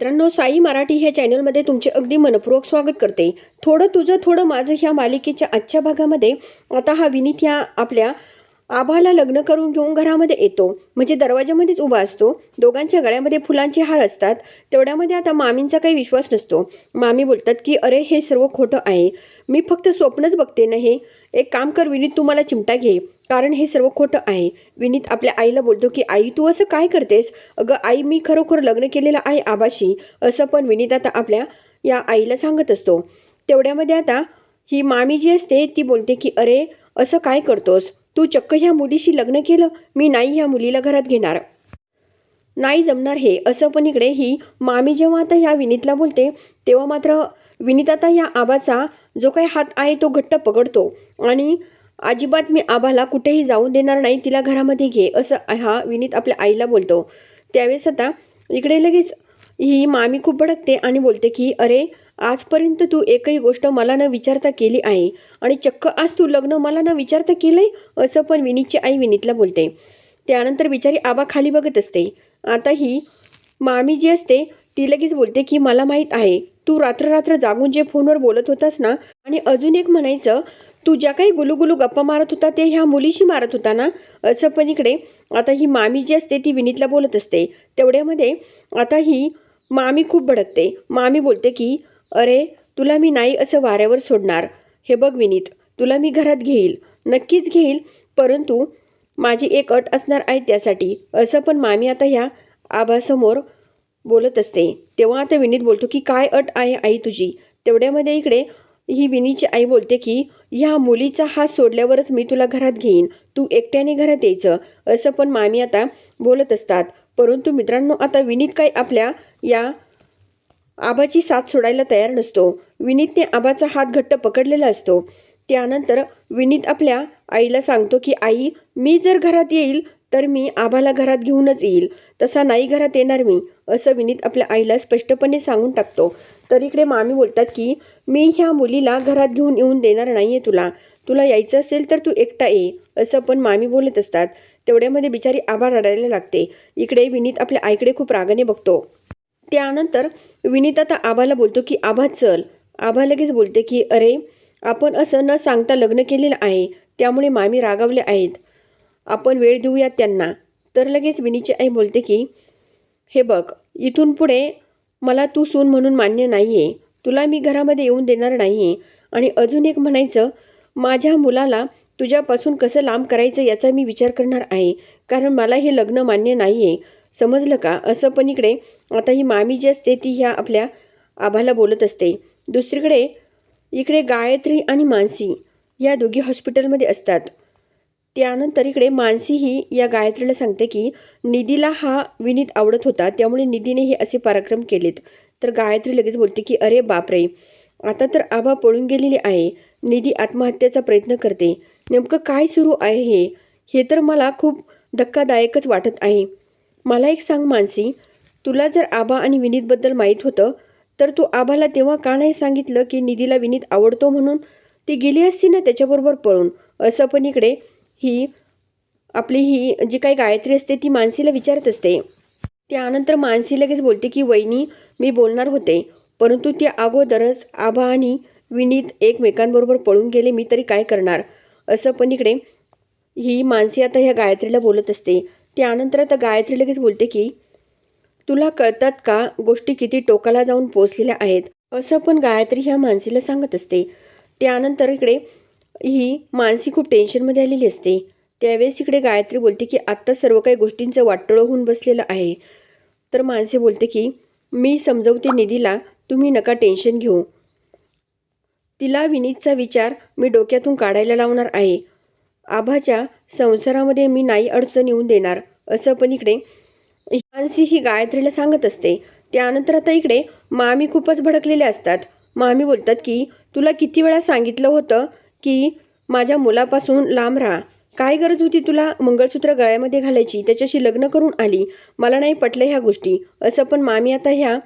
मित्रांनो साई मराठी ह्या चॅनलमध्ये तुमचे अगदी मनपूर्वक स्वागत करते. थोडं तुझं थोडं माझं ह्या मालिकेच्या आजच्या भागामध्ये आता हा विनीत ह्या आपल्या आभाला लग्न करून घेऊन घरामध्ये येतो. म्हणजे दरवाजामध्येच उभा असतो. दोघांच्या गळ्यामध्ये फुलांचे हार असतात. तेवढ्यामध्ये आता मामींचा काही विश्वास नसतो. मामी बोलतात की अरे हे सर्व खोटं आहे. मी फक्त स्वप्नच बघते ना हे. एक काम कर विनीत तू मला चिमटा घे कारण हे सर्व खोटं आहे. विनीत आपल्या आईला बोलतो की आई तू असं काय करतेस? अगं आई मी खरोखर लग्न केलेलं आहे आबाशी असं पण विनीत आता आपल्या या आईला सांगत असतो. तेवढ्यामध्ये आता ही मामी जी असते ती बोलते की अरे असं काय करतोस? तू चक्क ह्या मुलीशी लग्न केलं? मी नाही ह्या मुलीला घरात घेणार. नाही जमणार हे. असं पण इकडे ही मामी जेव्हा आता ह्या विनीतला बोलते तेव्हा मात्र विनीत आता ह्या आबाचा जो काही हात आहे तो घट्ट पकडतो. आणि अजिबात मी आबाला कुठेही जाऊन देणार नाही तिला घरामध्ये घे असं हा विनीत आपल्या आईला बोलतो. त्यावेळेस आता इकडे लगेच ही मामी खूप भडकते आणि बोलते की अरे आजपर्यंत तू एकही गोष्ट मला न विचारता केली आहे आणि चक्क आज तू लग्न मला न विचारता केलंय? असं पण विनीतची आई विनीतला बोलते. त्यानंतर बिचारी आबा खाली बघत असते. आता ही मामी जी असते ती लगेच बोलते की मला माहीत आहे तू रात्र रात्र जागून जे फोनवर बोलत होतास ना आणि अजून एक म्हणायचं तू ज्या काही गुलुगुलू गप्पा मारत होता ते ह्या मुलीशी मारत होता ना? असं पण इकडे आता ही मामी जी असते ती विनीतला बोलत असते. तेवढ्यामध्ये आता ही मामी खूप भडकते. मामी बोलते की अरे तुला मी नाही असं वाऱ्यावर सोडणार. हे बघ विनीत तुला मी घरात घेईल. नक्कीच घेईल परंतु माझी एक अट असणार आहे त्यासाठी. असं पण मामी आता ह्या आबासमोर बोलत असते. तेव्हा आता विनीत बोलतो की काय अट आहे आई तुझी? तेवढ्यामध्ये इकडे ही विनीची आई बोलते की ह्या मुलीचा हात सोडल्यावरच मी तुला घरात घेईन. तू एकट्याने घरात यायचं. असं पण मामी आता बोलत असतात. परंतु मित्रांनो आता विनीत काय आपल्या या आबाची साथ सोडायला तयार नसतो. विनीतने आबाचा हात घट्ट पकडलेला असतो. त्यानंतर विनीत आपल्या आईला सांगतो की आई मी जर घरात येईल तर मी आबाला घरात घेऊनच येईल. तसा नाही घरात येणार मी असं विनीत आपल्या आईला स्पष्टपणे सांगून टाकतो. तर इकडे मामी बोलतात की मी ह्या मुलीला घरात घेऊन येऊन देणार नाही आहे तुला. तुला यायचं असेल तर तू एकटा ये असं पण मामी बोलत असतात. तेवढ्यामध्ये बिचारी आबा रडायला लागते. इकडे विनीत आपल्या आईकडे खूप रागाने बघतो. त्यानंतर विनीत आता आबाला बोलतो की आबा चल. आबा लगेच बोलते की अरे आपण असं न सांगता लग्न केलेलं आहे. त्यामुळे मामी रागावले आहेत. आपण वेळ देऊयात त्यांना. तर लगेच विनीची आई बोलते की हे बघ इथून पुढे मला तू सून म्हणून मान्य नाही आहे तुला मी घरामध्ये येऊन देणार नाही आहे आणि अजून एक म्हणायचं माझ्या मुलाला तुझ्यापासून कसं लांब करायचं याचा मी विचार करणार आहे. कारण मला हे लग्न मान्य नाही आहे समजलं का? असं पण इकडे आता ही मामी जी असते ती ह्या आपल्या आभाला बोलत असते. दुसरीकडे इकडे गायत्री आणि मानसी या दोघी हॉस्पिटलमध्ये असतात. त्यानंतर इकडे मानसी ही या गायत्रीला सांगते की निधीला हा विनीत आवडत होता त्यामुळे निधीने हे असे पराक्रम केलेत. तर गायत्री लगेच बोलते की अरे बापरे आता तर आबा पळून गेलेली आहे. निधी आत्महत्येचा प्रयत्न करते. नेमकं काय सुरू आहे हे? हे तर मला खूप धक्कादायकच वाटत आहे. मला एक सांग मानसी तुला जर आबा आणि विनीतबद्दल माहीत होतं तर तू आबाला तेव्हा का नाही सांगितलं की निधीला विनीत आवडतो म्हणून? ती गेली असती ना त्याच्याबरोबर पळून. असं पण इकडे ही आपली ही जी काही गायत्री असते ती मानसीला विचारत असते. त्यानंतर मानसी लगेच बोलते की वहिनी मी बोलणार होते परंतु त्या अगोदरच आभा आणि विनीत एकमेकांबरोबर पळून गेले मी तरी काय करणार? असं पण इकडे ही मानसी आता ह्या गायत्रीला बोलत असते. त्यानंतर आता गायत्री लगेच बोलते की तुला कळतात का गोष्टी किती टोकाला जाऊन पोचलेल्या आहेत? असं पण गायत्री ह्या मानसीला सांगत असते. त्यानंतर इकडे ही मानसी खूप टेन्शनमध्ये आलेली असते. त्यावेळेस इकडे गायत्री बोलते की आत्ता सर्व काही गोष्टींचं वाटोळं होऊन बसलेलं आहे. तर मानसी बोलते की मी समजवते निधीला तुम्ही नका टेन्शन घेऊ. तिला विनीतचा विचार मी डोक्यातून काढायला लावणार आहे. आभाच्या संसारामध्ये मी नाही अडचण येऊन देणार असं पण इकडे मानसी ही गायत्रीला सांगत असते. त्यानंतर आता इकडे मामी खूपच भडकलेले असतात. मामी बोलतात की तुला किती वेळा सांगितलं होतं की माझ्या मुलापासून लांब राहा. काय गरज होती तुला मंगळसूत्र गळ्यामध्ये घालायची? त्याच्याशी लग्न करून आली. मला नाही पटलं ह्या गोष्टी. असं पण मामी आता ह्या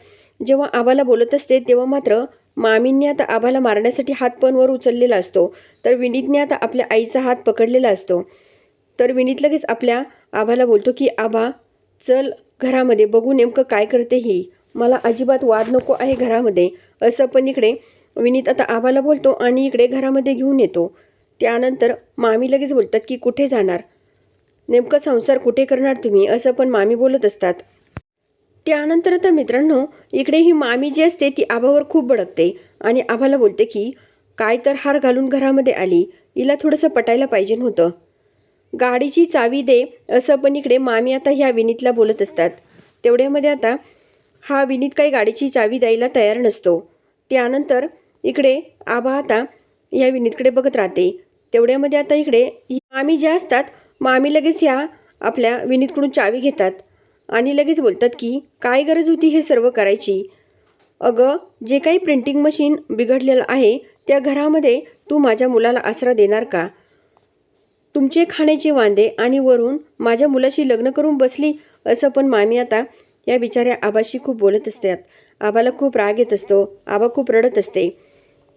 जेव्हा आबाला बोलत असते तेव्हा मात्र मामींनी आता आबाला मारण्यासाठी हात पण वर उचललेला असतो. तर विनीतने आता आपल्या आईचा हात पकडलेला असतो. तर विनीत लगेच आपल्या आबाला बोलतो की आबा चल घरामध्ये. बघू नेमकं काय करते ही. मला अजिबात वाद नको आहे घरामध्ये. असं पण इकडे विनीत आता आबाला बोलतो आणि इकडे घरामध्ये घेऊन येतो. त्यानंतर मामी लगेच बोलतात की कुठे जाणार? नेमकं संसार कुठे करणार तुम्ही? असं पण मामी बोलत असतात. त्यानंतर आता मित्रांनो इकडे ही मामी जी असते ती आबावर खूप भडकते आणि आबाला बोलते की काय तर हार घालून घरामध्ये आली. हिला थोडंसं पटायला पाहिजे होतं. गाडीची चावी दे. असं पण इकडे मामी आता ह्या विनीतला बोलत असतात. तेवढ्यामध्ये आता हा विनीत काही गाडीची चावी द्यायला तयार नसतो. त्यानंतर इकडे आबा आता या विनीतकडे बघत राहते. तेवढ्यामध्ये आता इकडे मामी ज्या असतात मामी लगेच ह्या आपल्या विनीतकडून चावी घेतात आणि लगेच बोलतात की काय गरज होती हे सर्व करायची? अगं जे काही प्रिंटिंग मशीन बिघडलेलं आहे त्या घरामध्ये तू माझ्या मुलाला आसरा देणार का? तुमचे खाण्याचे वांदे आणि वरून माझ्या मुलाशी लग्न करून बसली असं पण मामी आता या बिचाऱ्या आबाशी खूप बोलत असतात. आबाला खूप राग येत असतो. आबा खूप रडत असते.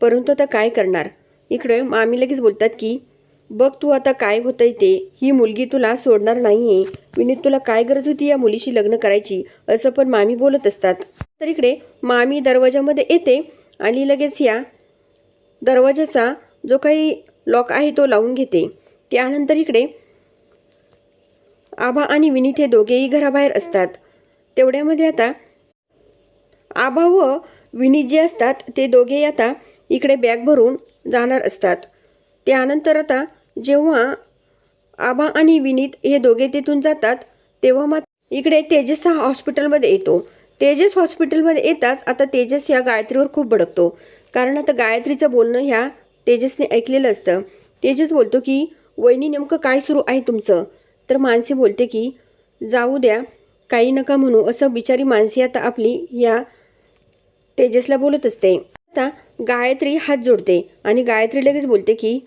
परंतु आता काय करणार? इकडे मामी लगेच बोलतात की बघ तू आता काय होतंय ते. ही मुलगी तुला सोडणार नाही आहे विनीत तुला काय गरज होती या मुलीशी लग्न करायची? असं पण मामी बोलत असतात. तर इकडे मामी दरवाजामध्ये येते आणि लगेच या दरवाजाचा जो काही लॉक आहे तो लावून घेते. त्यानंतर इकडे आभा आणि विनीत हे दोघेही घराबाहेर असतात. तेवढ्यामध्ये आता आभा व विनीत जे असतात ते दोघेही आता इकडे बॅग भरून जाणार असतात. त्यानंतर आता जेव्हा आबा आणि विनीत हे दोघे तिथून जातात तेव्हा मात्र इकडे तेजस हा हॉस्पिटलमध्ये येतो. तेजस हॉस्पिटलमध्ये येताच आता तेजस ह्या गायत्रीवर खूप भडकतो. कारण आता गायत्रीचं बोलणं ह्या तेजसने ऐकलेलं असतं. तेजस बोलतो की वहिनी नेमकं काय सुरू आहे तुमचं? तर मानसी बोलते की जाऊ द्या काही नका म्हणू. असं बिचारी मानसी आता आपली या तेजसला बोलत असते. आता गायत्री हात जोडते आणि गायत्री लगेच बोलते की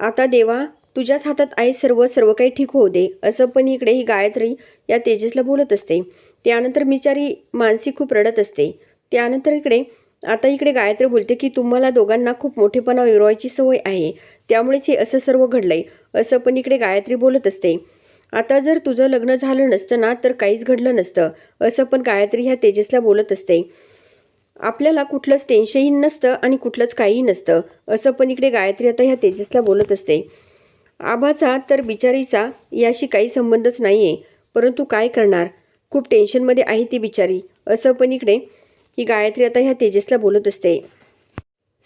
आता देवा तुझ्याच हातात आहे सर्व सर्व काही ठीक होऊ दे. असं पण इकडे ही गायत्री या तेजसला बोलत असते. त्यानंतर बिचारी मानसी खूप रडत असते. त्यानंतर इकडे आता इकडे गायत्री बोलते की तुम्हाला दोघांना खूप मोठेपणा विरवायची सवय आहे. त्यामुळेच हे असं सर्व घडलंय. असं पण इकडे गायत्री बोलत असते. आता जर तुझं लग्न झालं नसतं ना तर काहीच घडलं नसतं. असं पण गायत्री ह्या तेजसला बोलत असते. आपल्याला कुठलंच टेन्शनही नसतं आणि कुठलंच काहीही नसतं. असं पण इकडे गायत्री आता ह्या तेजसला बोलत असते. आबाचा तर बिचारीचा याशी काही संबंधच नाही आहे परंतु काय करणार? खूप टेन्शनमध्ये आहे ती बिचारी. असं पण इकडे ही गायत्री आता ह्या तेजसला बोलत असते.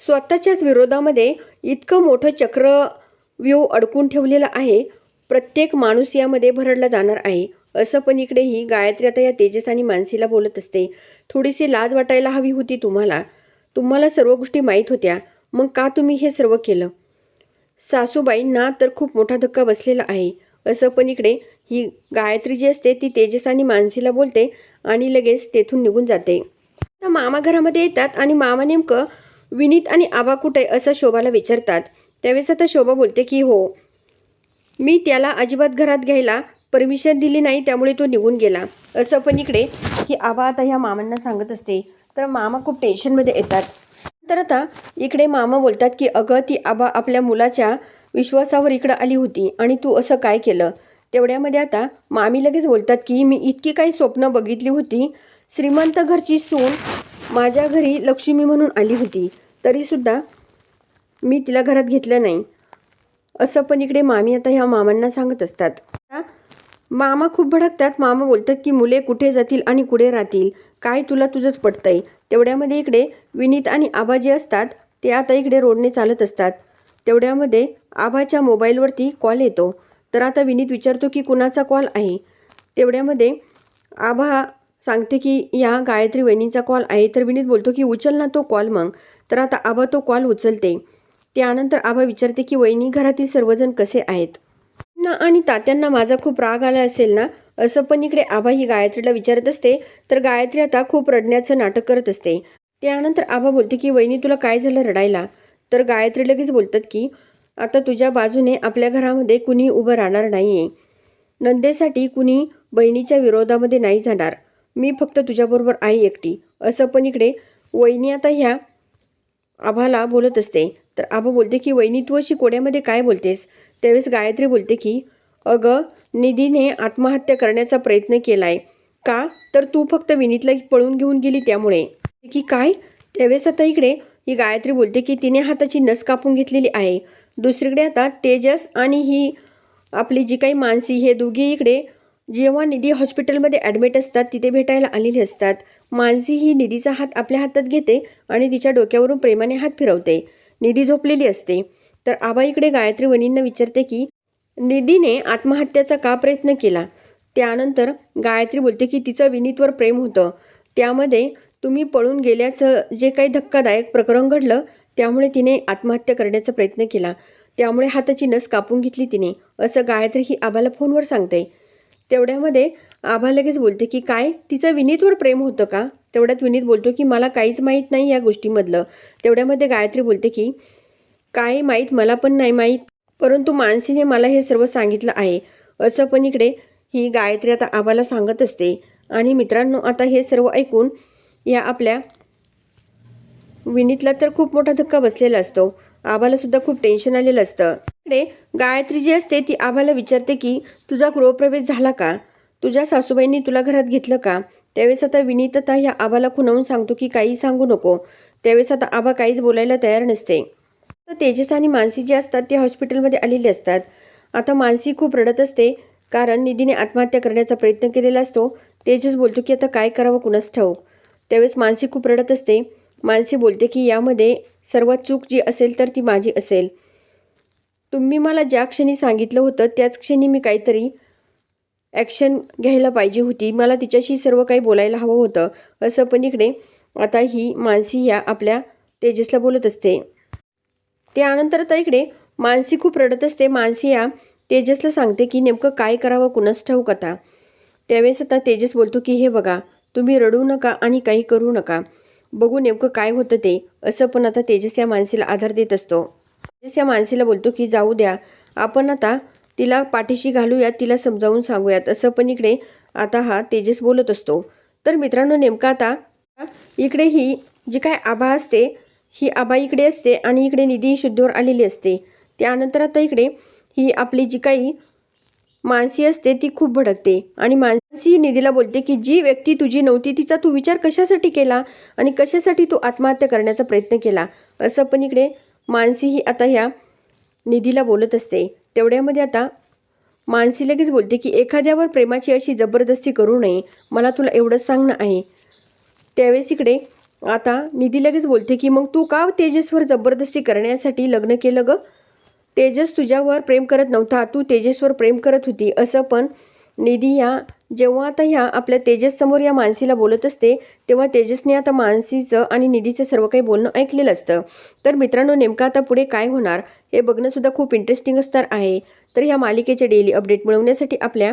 स्वतःच्याच विरोधामध्ये इतकं मोठं चक्रव्यूह अडकून ठेवलेलं आहे. प्रत्येक माणूस यामध्ये भरडला जाणार आहे. असं पण इकडे ही गायत्री आता या तेजस आणि मानसीला बोलत असते. थोडीशी लाज वाटायला हवी होती तुम्हाला. तुम्हाला सर्व गोष्टी माहीत होत्या. मग का तुम्ही हे सर्व केलं? सासूबाईंना तर खूप मोठा धक्का बसलेला आहे. असं पण इकडे ही गायत्री जी असते ती तेजस आणि मानसीला बोलते आणि लगेच तेथून निघून जाते. आता मामा घरामध्ये येतात आणि मामा नेमकं विनीत आणि आबा कुठे असं शोभाला विचारतात. त्यावेळेस आता शोभा बोलते की हो. मी त्याला अजिबात घरात घ्यायला परमिशन दिली नाही त्यामुळे तो निघून गेला. असं पण इकडे ही आबा आता ह्या मामांना सांगत असते. तर मामा खूप टेन्शनमध्ये येतात. तर आता इकडे मामा बोलतात की अगं ती आबा आपल्या मुलाच्या विश्वासावर इकडं आली होती आणि तू असं काय केलं? तेवढ्यामध्ये आता मामी लगेच बोलतात की मी इतकी काही स्वप्न बघितली होती. श्रीमंत घरची सून माझ्या घरी लक्ष्मी म्हणून आली होती. तरीसुद्धा मी तिला घरात घेतलं नाही. असं पण इकडे मामी आता ह्या मामांना सांगत असतात. आता मामा खूप भडकतात. मामा बोलतात की मुले कुठे जातील आणि कुठे राहतील? काय तुला तुझंच पटतंय? तेवढ्यामध्ये इकडे विनीत आणि आबा जे असतात. ते आता इकडे रोडने चालत असतात. तेवढ्यामध्ये आबाच्या मोबाईलवरती कॉल येतो. तर आता विनीत विचारतो की कुणाचा कॉल आहे? तेवढ्यामध्ये आबा सांगते की या गायत्री वहिनींचा कॉल आहे. तर विनीत बोलतो की उचल ना तो कॉल मग. तर आता आबा तो कॉल उचलते. त्यानंतर आबा विचारते की वहिनी घरातील सर्वजण कसे आहेत? ना आणि तात्यांना माझा खूप राग आला असेल ना असं पण इकडे आभा ही गायत्रीला विचारत असते. तर गायत्री आता खूप रडण्याचं नाटक करत असते. त्यानंतर आभा बोलते की वहिनी तुला काय झालं रडायला? तर गायत्री लगेच बोलतात की आता तुझ्या बाजूने आपल्या घरामध्ये कुणी उभं राहणार नाही आहे नंदेसाठी कुणी बहिणीच्या विरोधामध्ये नाही जाणार. मी फक्त तुझ्याबरोबर आहे एकटी. असं पण इकडे वहिनी आता ह्या आभाला बोलत असते. तर आभा बोलते की वहिनी तू अशी कोड्यामध्ये काय बोलतेस? त्यावेळेस गायत्री बोलते की अगं निधीने आत्महत्या करण्याचा प्रयत्न केला आहे का? तर तू फक्त विनीतला पळून घेऊन गेली त्यामुळे. की काय? त्यावेळेस आता इकडे. ही गायत्री बोलते की तिने हाताची नस कापून घेतलेली आहे. दुसरीकडे आता तेजस आणि ही आपली जी काही मानसी हे दोघी इकडे जेव्हा निधी हॉस्पिटलमध्ये ॲडमिट असतात तिथे भेटायला आलेले असतात. मानसी ही निधीचा हात आपल्या हातात घेते आणि तिच्या डोक्यावरून प्रेमाने हात फिरवते. निधी झोपलेली असते. तर आबाईकडे गायत्री वणींना विचारते की निधीने आत्महत्याचा का प्रयत्न केला? त्यानंतर गायत्री बोलते की तिचं विनीतवर प्रेम होतं. त्यामध्ये तुम्ही पळून गेल्याचं जे काही धक्कादायक प्रकरण घडलं त्यामुळे तिने आत्महत्या करण्याचा प्रयत्न केला. त्यामुळे हाताची नस कापून घेतली तिने. असं गायत्री ही आबाला फोनवर सांगते. तेवढ्यामध्ये आभा लगेच बोलते की काय? तिचं विनीतवर प्रेम होतं का? तेवढ्यात विनीत बोलतो की मला काहीच माहीत नाही या गोष्टीमधलं. तेवढ्यामध्ये गायत्री बोलते की काय माहीत मला पण नाही माहीत परंतु मानसीने मला हे सर्व सांगितलं आहे. असं पण इकडे ही गायत्री आता आबाला सांगत असते. आणि मित्रांनो आता हे सर्व ऐकून या आपल्या विनीतला तर खूप मोठा धक्का बसलेला असतो. आबालासुद्धा खूप टेन्शन आलेलं असतं. इकडे गायत्री जी असते ती आबाला विचारते की तुझा गृहप्रवेश झाला का? तुझ्या सासूबाईंनी तुला घरात घेतलं का? त्यावेळेस आता विनीत आता ह्या आबाला खुणावून सांगतो की काही सांगू नको. त्यावेळेस आता आबा काहीच बोलायला तयार नसते. तर तेजस आणि मानसी जे असतात ते हॉस्पिटलमध्ये आलेले असतात. आता मानसी खूप रडत असते कारण निधीने आत्महत्या करण्याचा प्रयत्न केलेला असतो. तेजस बोलतो की आता काय करावं कुणास ठाऊक? त्यावेळेस मानसी खूप रडत असते. मानसी बोलते की यामध्ये सर्वात चूक जी असेल तर ती माझी असेल. तुम्ही मला ज्या क्षणी सांगितलं होतं त्याच क्षणी मी काहीतरी ॲक्शन घ्यायला पाहिजे होती. मला तिच्याशी सर्व काही बोलायला हवं होतं. असं पण इकडे आता ही मानसी या आपल्या तेजसला बोलत असते. त्यानंतर आता इकडे मानसी खूप रडत असते. मानसी या तेजसला सांगते की नेमकं काय करावं कुणास ठाऊक आता. त्यावेळेस आता तेजस बोलतो की हे बघा तुम्ही रडू नका आणि काही करू नका. बघू नेमकं काय होतं ते. असं पण आता तेजस या मानसीला आधार देत असतो. तेजस या मानसीला बोलतो की जाऊ द्या आपण आता तिला पाठीशी घालूयात तिला समजावून सांगूयात. असं पण इकडे आता हा तेजस बोलत असतो. तर मित्रांनो नेमका आता इकडे ही जी काय आभा असते ही आबा इकडे असते आणि इकडे निधी शुद्धीवर आलेली असते. त्यानंतर आता इकडे ही आपली जी काही मानसी असते ती खूप भडकते. आणि मानसी निधीला बोलते की जी व्यक्ती तुझी नव्हती तिचा तू विचार कशासाठी केला? आणि कशासाठी तू आत्महत्या करण्याचा प्रयत्न केला? असं पण इकडे मानसी ही आता ह्या निधीला बोलत असते. तेवढ्यामध्ये आता मानसी लगेच बोलते की एखाद्यावर प्रेमाची अशी जबरदस्ती करू नये. मला तुला एवढंच सांगणं आहे. त्यावेळेस इकडे आता निधी लगेच बोलते की मग तू का तेजसवर जबरदस्ती करण्यासाठी लग्न केलं ग? तेजस तुझ्यावर प्रेम करत नव्हता. तू तेजसवर प्रेम करत होती. असं पण निधी ह्या जेव्हा आता ह्या आपल्या तेजससमोर या मानसीला बोलत असते तेव्हा तेजसने आता मानसीचं आणि निधीचं सर्व काही बोलणं ऐकलेलं असतं. तर मित्रांनो नेमकं आता पुढे काय होणार हे बघणंसुद्धा खूप इंटरेस्टिंग असणार आहे. तर ह्या मालिकेचे डेली अपडेट मिळवण्यासाठी आपल्या